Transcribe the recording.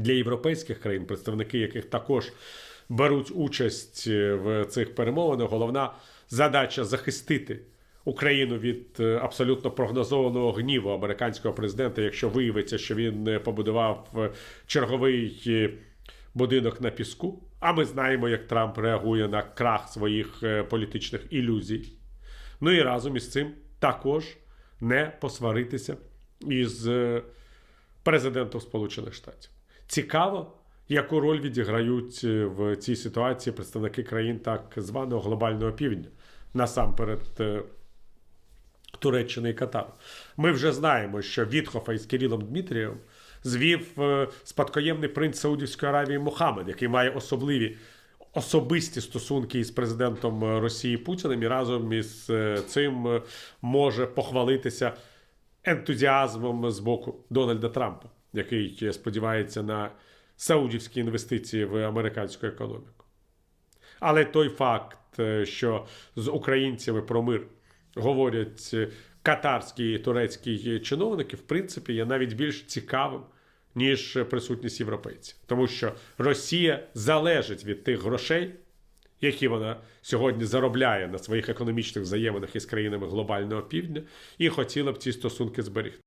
для європейських країн, представники яких також беруть участь е, в цих перемовинах. Головна задача захистити Україну від е, абсолютно прогнозованого гніву американського президента, якщо виявиться, що він е, побудував черговий будинок на піску. А ми знаємо, як Трамп реагує на крах своїх політичних ілюзій. Ну і разом із цим також не посваритися із президентом Сполучених Штатів. Цікаво, яку роль відіграють е, в цій ситуації представники країн так званого глобального півдня, насамперед е, Туреччини і Катару. Ми вже знаємо, що Вітхофа із Кирилом Дмитрієвим звів е, спадкоємний принц Саудівської Аравії Мухаммед, який має особливі особисті стосунки із президентом Росії Путіним і разом із цим може похвалитися ентузіазмом з боку Дональда Трампа, який е, сподівається на саудівські інвестиції в американську економіку. Але той факт, е, що з українцями про мир говорять е, катарські і турецькі чиновники, в принципі, є навіть більш цікавим, ніж присутність європейців. Тому що Росія залежить від тих грошей, які вона сьогодні заробляє на своїх економічних взаєминах із країнами глобального півдня, і хотіла б ці стосунки зберегти.